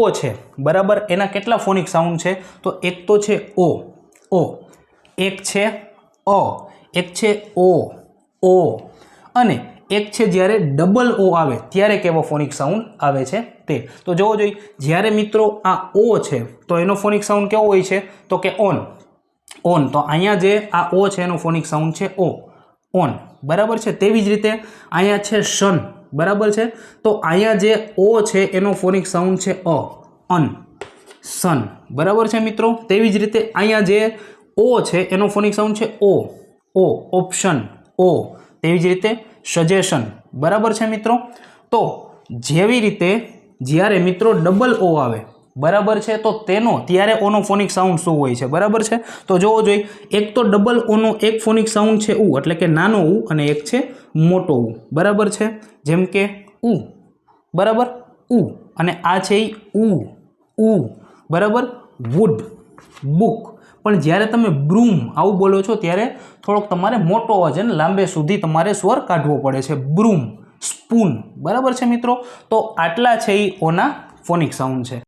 ઓ છે, બરાબર? એના કેટલા ફોનિક સાઉન્ડ છે? તો એક તો છે ઓ. ઓ. એક છે અ. એક છે ઓ. ઓ. અને એક છે જ્યારે ડબલ ઓ આવે, ત્યારે કેવો ફોનિક સાઉન્ડ આવે છે તે. તો જોવો જોઈએ જ્યારે મિત્રો આ ઓ છે, તો એનો ફોનિક સાઉન્ડ કેવો હોય છે? તો કે ઓન ઓન તો અહીંયા જે આ ઓ છે, એનો ફોનિક સાઉન્ડ છે ઓ. ઓન બરાબર છે? તેવી જ રીતે અહીંયા છે સન બરાબર છે? તો અહીંયા જે ઓ છે, એનો ફોનિક સાઉન્ડ છે અ, અન, સન. બરાબર છે મિત્રો? તેવી જ રીતે અહીંયા જે ઓ છે, એનો ફોનિક સાઉન્ડ છે ઓ ઓ ઓપ્શન ઓ તેવી જ રીતે સજેશન બરાબર છે મિત્રો? તો જેવી રીતે જ્યારે મિત્રો ડબલ ઓ આવે બરાબર છે? તો તેનો, ત્યારે ઓનો ફોનિક સાઉન્ડ શું હોય છે? બરાબર છે? તો જોવો જોઈએ એક તો ડબલ ઓનો એક ફોનિક સાઉન્ડ છે ઉ એટલે કે નાનો ઉ અને એક છે મોટો ઉ બરાબર છે? જેમ કે ઉ બરાબર? ઉ અને આ છે ઈ ઉ ઉ બરાબર? વુડ બુક પણ જ્યારે તમે બ્રૂમ આવું બોલો છો, ત્યારે થોડોક તમારે મોટો અવાજ અને લાંબે સુધી તમારે સ્વર કાઢવો પડે છે. બ્રૂમ સ્પૂન બરાબર છે મિત્રો? તો આટલા છે એ ઓના ફોનિક સાઉન્ડ છે.